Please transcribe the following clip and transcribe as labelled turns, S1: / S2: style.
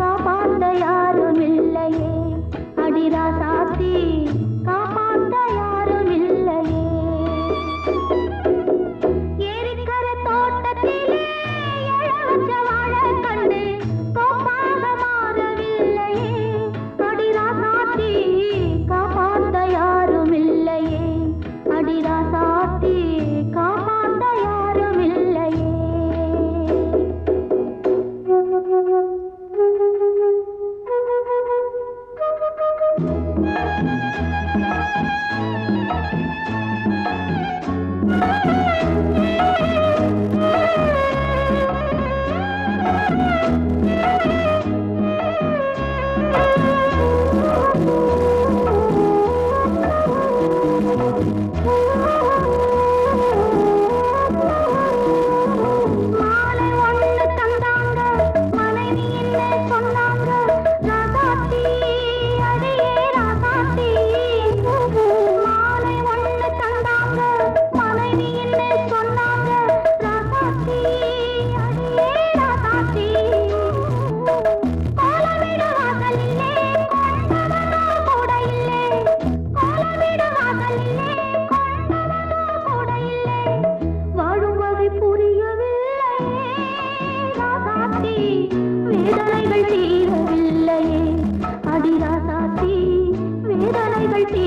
S1: காப்பாத்த யாரும் இல்லையே Música வேதனைகள் தீரவில்லையே அடிராசாத்தி வேதனைகள் தீ